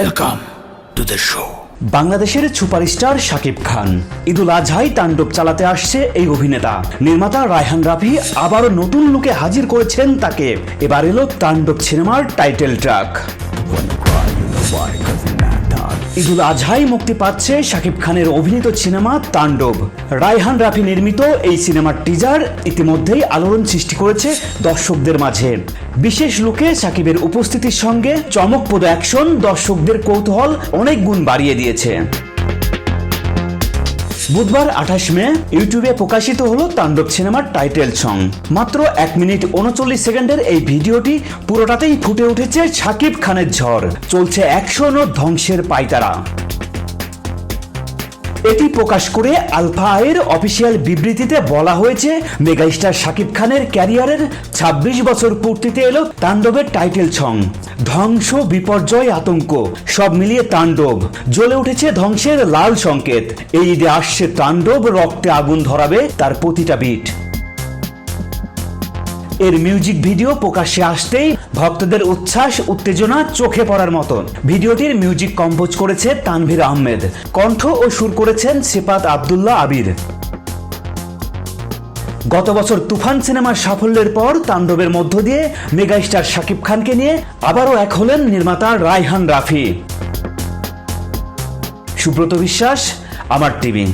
Welcome to the show বাংলাদেশের superstar Shakib Khan. ঈদুল আজহাই তাণ্ডব চালাতে আসছে এই অভিনেতা। নির্মাতা রায়হান রাফি আবারও নতুন লুকে হাজির করেছেন তাকে। এবার এলো তাণ্ডব সিনেমার টাইটেল ট্র্যাক ঈদুল আজহাই মুক্তি পাচ্ছে শাকিব খানের অভিনীত সিনেমা তাণ্ডব। রায়হান রাফি নির্মিত এই সিনেমার টিজার ইতিমধ্যেই আলোড়ন সৃষ্টি করেছে দর্শকদের মাঝে। বিশেষ লুকে শাকিবের উপস্থিতির সঙ্গে চমকপ্রদ অ্যাকশন দর্শকদের কৌতূহল অনেক গুণ বাড়িয়ে দিয়েছে। বুধবার আঠাশ মে, ইউটিউবে প্রকাশিত হলো তাণ্ডব সিনেমার টাইটেল সং মাত্র এক মিনিট উনচল্লিশ সেকেন্ডের এই ভিডিওটি পুরোটাতেই ফুটে উঠেছে শাকিব খানের ঝড়। চলছে অ্যাকশন ও ধ্বংসের পাইতারা এটি প্রকাশ করে আলফা আয়ের অফিসিয়াল বিবৃতিতে বলা হয়েছে, মেগাস্টার শাকিব খানের ক্যারিয়ারের ২৬ বছর পূর্তিতে এলো তাণ্ডবের টাইটেল সং ধ্বংস, বিপর্যয়, আতঙ্ক, সব মিলিয়ে তাণ্ডব। জ্বলে উঠেছে ধ্বংসের লাল সংকেত। এই ঈদে আসছে তাণ্ডব, রক্তে আগুন ধরাবে তার প্রতিটা বিট। এর মিউজিক ভিডিও প্রকাশ্যে আসতেই ভক্তদের উচ্ছ্বাস, উত্তেজনা চোখে পড়ার মতন। ভিডিওটির মিউজিক কম্পোজ করেছে তানভীর আহমেদ। কণ্ঠ ও সুর করেছেন সিপাত আবদুল্লাহ আবির। গত বছর তুফান সিনেমার সাফল্যের পর তাণ্ডবের মধ্য দিয়ে মেগাস্টার শাকিব খানকে নিয়ে আবারও এক হলেন নির্মাতা রায়হান রাফি। সুব্রত বিশ্বাস, আমার টিভি।